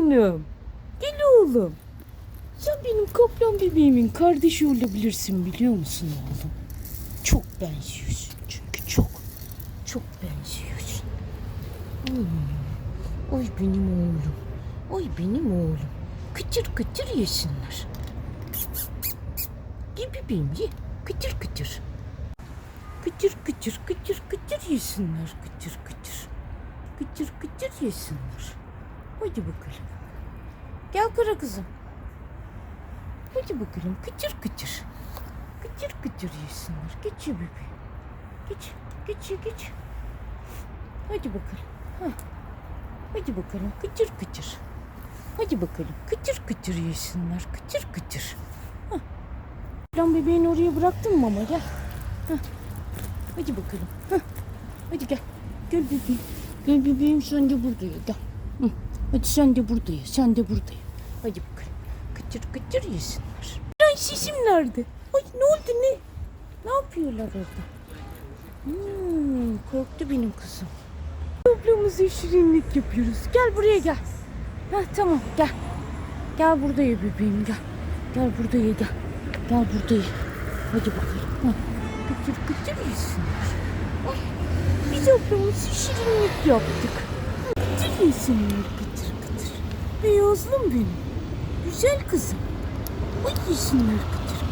benim. Gel oğlum. Sen benim kaplan bebeğimin kardeşi olabilirsin biliyor musun oğlum? Çok benziyorsun çünkü çok. Çok benziyorsun. Hmm. Oy benim oğlum. Oy benim oğlum. Kıtır kıtır yesinler. Ye bebeğim ye. Kıtır kıtır. Kıtır kıtır kıtır kıtır yesinler. Kıtır kıtır. Kıtır kıtır yesinler. Hadi bakalım. Gel kara kızım. Hadi bakalım kıtır kıtır. Kıtır kıtır yesinler. Geç ya bebeğim. Geç. Geç ya geç. Hadi bakalım. Hah. Hadi bakalım kıtır kıtır. Hadi bakalım kıtır kıtır yesinler. Kıtır kıtır. Hah. Lan bebeğini oraya bıraktın mı ama gel. Hah. Hadi bakalım. Hah. Hadi gel. Gel bebeğim. Gel bebeğim sen de burada ye. Gel. Hı. Hadi sen de burada ye. Sen de burada. Hadi bakalım. Kıtır kıtır yesinler. Prensesim nerede? Ay ne oldu ne? Ne yapıyorlar orada? Hmm, korktu benim kızım. Ablamıza şirinlik yapıyoruz. Gel buraya gel. Heh, tamam gel. Gel burada ye bebeğim gel. Gel burada ye gel. Gel burada ye. Hadi bakalım. Heh. Kıtır kıtır yesinler. Ay, biz ablamıza şirinlik yaptık. Kıtır yesinler kıtır Beyazlım benim. Güzel kızım. Ay yesinler kıtır